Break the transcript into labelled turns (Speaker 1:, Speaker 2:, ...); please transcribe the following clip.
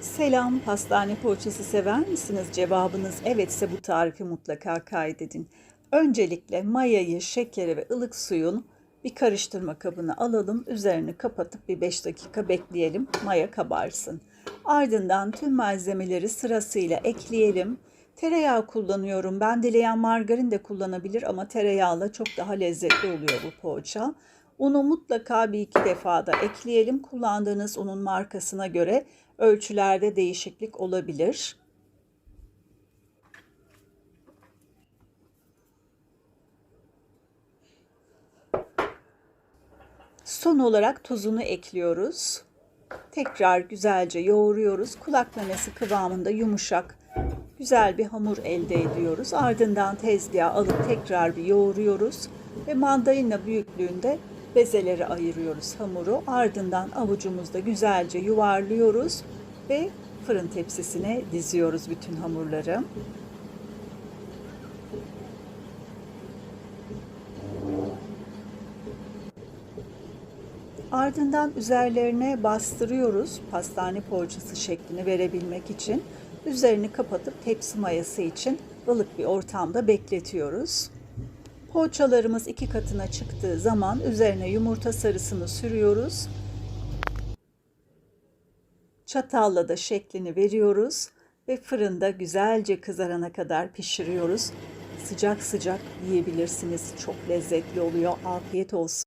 Speaker 1: Selam, pastane poğaçası sever misiniz? Cevabınız evetse bu tarifi mutlaka kaydedin. Öncelikle mayayı, şekeri ve ılık suyun bir karıştırma kabına alalım. Üzerini kapatıp bir 5 dakika bekleyelim. Maya kabarsın. Ardından tüm malzemeleri sırasıyla ekleyelim. Tereyağı kullanıyorum. Ben dileyen margarin de kullanabilir ama tereyağla çok daha lezzetli oluyor bu poğaça. Unu mutlaka bir iki defada ekleyelim. Kullandığınız unun markasına göre ölçülerde değişiklik olabilir. Son olarak tuzunu ekliyoruz. Tekrar güzelce yoğuruyoruz. Kulak memesi kıvamında yumuşak, güzel bir hamur elde ediyoruz. Ardından tezgaha alıp tekrar bir yoğuruyoruz ve mandalina büyüklüğünde bezeleri ayırıyoruz hamuru. Ardından avucumuzda güzelce yuvarlıyoruz ve fırın tepsisine diziyoruz bütün hamurları. Ardından üzerlerine bastırıyoruz pastane poğaçası şeklini verebilmek için. Üzerini kapatıp tepsi mayası için ılık bir ortamda bekletiyoruz. Poğaçalarımız iki katına çıktığı zaman üzerine yumurta sarısını sürüyoruz. Çatalla da şeklini veriyoruz ve fırında güzelce kızarana kadar pişiriyoruz. Sıcak sıcak yiyebilirsiniz. Çok lezzetli oluyor. Afiyet olsun.